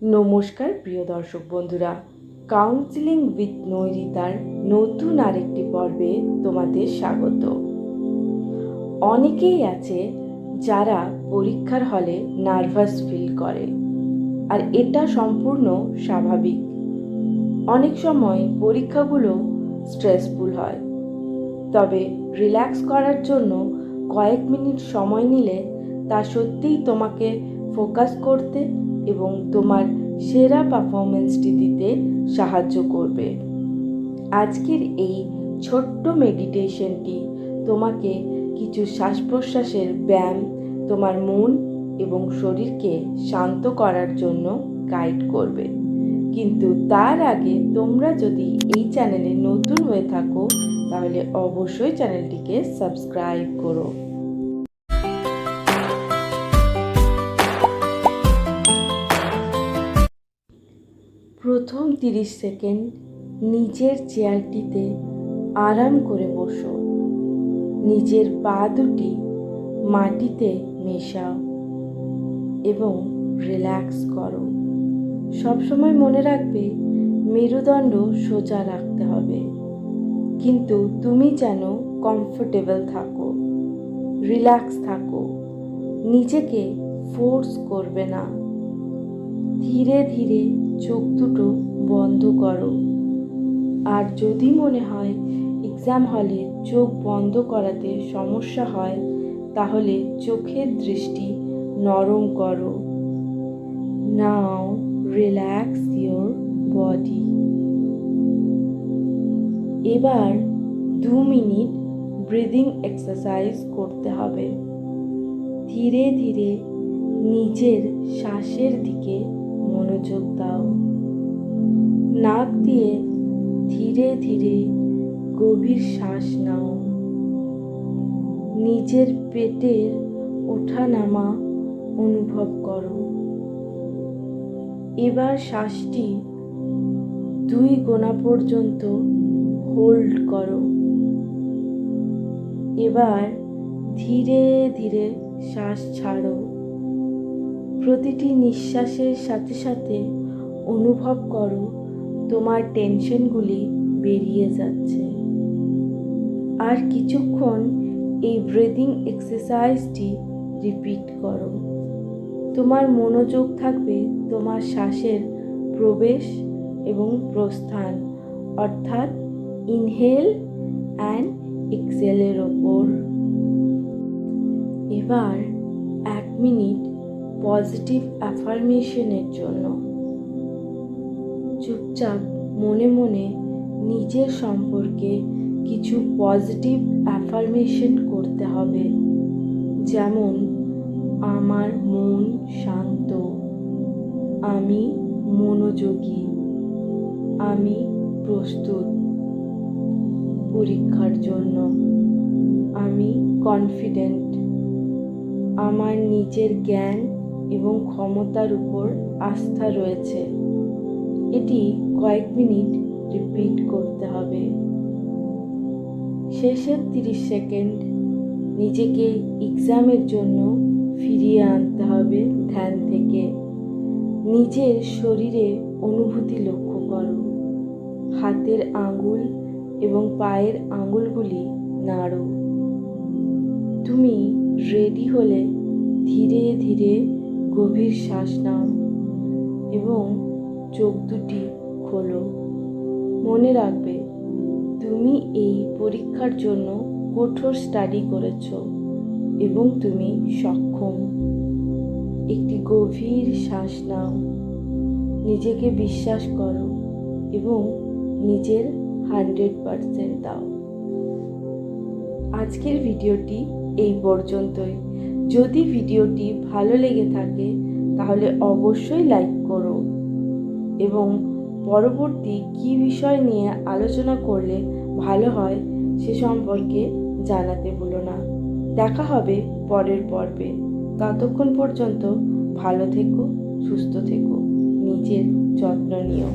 নমস্কার, প্রিয় দর্শক বন্ধুরা। কাউন্সিলিং উইথ নৈরিতার নতুন আরেকটি পর্বে তোমাদের স্বাগত। অনেকেই আছে যারা পরীক্ষার হলে নার্ভাস ফিল করে, আর এটা সম্পূর্ণ স্বাভাবিক। অনেক সময় পরীক্ষাগুলো স্ট্রেসফুল হয়, তবে রিল্যাক্স করার জন্য কয়েক মিনিট সময় নিলে তা সত্যিই তোমাকে ফোকাস করতে এবং তোমার সেরা পারফরমেন্সটি দিতে সাহায্য করবে। আজকের এই ছোট্ট মেডিটেশনটি তোমাকে কিছু শ্বাস প্রশ্বাসের ব্যায়াম, তোমার মন এবং শরীরকে শান্ত করার জন্য গাইড করবে। কিন্তু তার আগে তোমরা যদি এই চ্যানেলে নতুন হয়ে থাকো, তাহলে অবশ্যই চ্যানেলটিকে সাবস্ক্রাইব করো। প্রথম তিরিশ সেকেন্ড নিজের চেয়ারটিতে আরাম করে বসো। নিজের পা দুটি মাটিতে মেশাও এবং রিল্যাক্স করো। সবসময় মনে রাখবে, মেরুদণ্ড সোজা রাখতে হবে। কিন্তু তুমি যেন কমফোর্টেবল থাকো রিল্যাক্স থাকো। নিজেকে ফোর্স করবে না। ধীরে ধীরে চোখ দুটো বন্ধ করো। আর যদি মনে হয় এক্সাম হলে চোখ বন্ধ করাতে সমস্যা হয়, তাহলে চোখের দৃষ্টি নরম করো। নাও রিল্যাক্স ইয়োর বডি এবার দু মিনিট ব্রিদিং এক্সারসাইজ করতে হবে। ধীরে ধীরে নিজের শ্বাসের দিকে মনোযোগ দাও। নাক দিয়ে ধীরে ধীরে গভীর শ্বাস নাও। নিজের পেটের ওঠানামা অনুভব করো। এবার শ্বাসটি দুই গোনা পর্যন্ত হোল্ড করো। এবার ধীরে ধীরে শ্বাস ছাড়ো। প্রতিটি নিঃশ্বাসের সাথে সাথে অনুভব করো, তোমার টেনশনগুলি বেরিয়ে যাচ্ছে। আর কিছুক্ষণ এই ব্রিদিং এক্সারসাইজটি রিপিট করো। তোমার মনোযোগ থাকবে তোমার শ্বাসের প্রবেশ এবং প্রস্থান, অর্থাৎ ইনহেল অ্যান্ড এক্সেলের ওপর। এবার এক মিনিট পজিটিভ অ্যাফার্মেশনের জন্য। চুপচাপ মনে মনে নিজের সম্পর্কে কিছু পজিটিভ অ্যাফার্মেশন করতে হবে। যেমন, আমার মন শান্ত। আমি মনোযোগী। আমি প্রস্তুত পরীক্ষার জন্য। আমি কনফিডেন্ট আমার নিজের জ্ঞান এবং ক্ষমতার উপর আস্থা রয়েছে। এটি কয়েক মিনিট রিপিট করতে হবে। শেষের তিরিশ সেকেন্ড নিজেকে এক্সামের জন্য ফিরিয়ে আনতে হবে ধ্যান থেকে। নিজের শরীরে অনুভূতি লক্ষ্য করো। হাতের আঙ্গুল এবং পায়ের আঙ্গুলগুলি নাড়ো। তুমি রেডি হলে ধীরে ধীরে গভীর শ্বাস নাও এবং চোখ দুটি খোলো। মনে রাখবে, তুমি এই পরীক্ষার জন্য কঠোর স্টাডি করেছ এবং তুমি সক্ষম। একটি গভীর শ্বাস নাও, নিজেকে বিশ্বাস করো এবং নিজের হান্ড্রেড পারসেন্ট দাও। আজকের ভিডিওটি এই পর্যন্তই। যদি ভিডিওটি ভালো লেগে থাকে, তাহলে অবশ্যই লাইক করো। এবং পরবর্তী কী বিষয় নিয়ে আলোচনা করলে ভালো হয়, সে সম্পর্কে জানাতে ভুলো না। দেখা হবে পরের পর্বে। ততক্ষণ পর্যন্ত ভালো থেকো, সুস্থ থেকো, নিজের যত্ন নিও।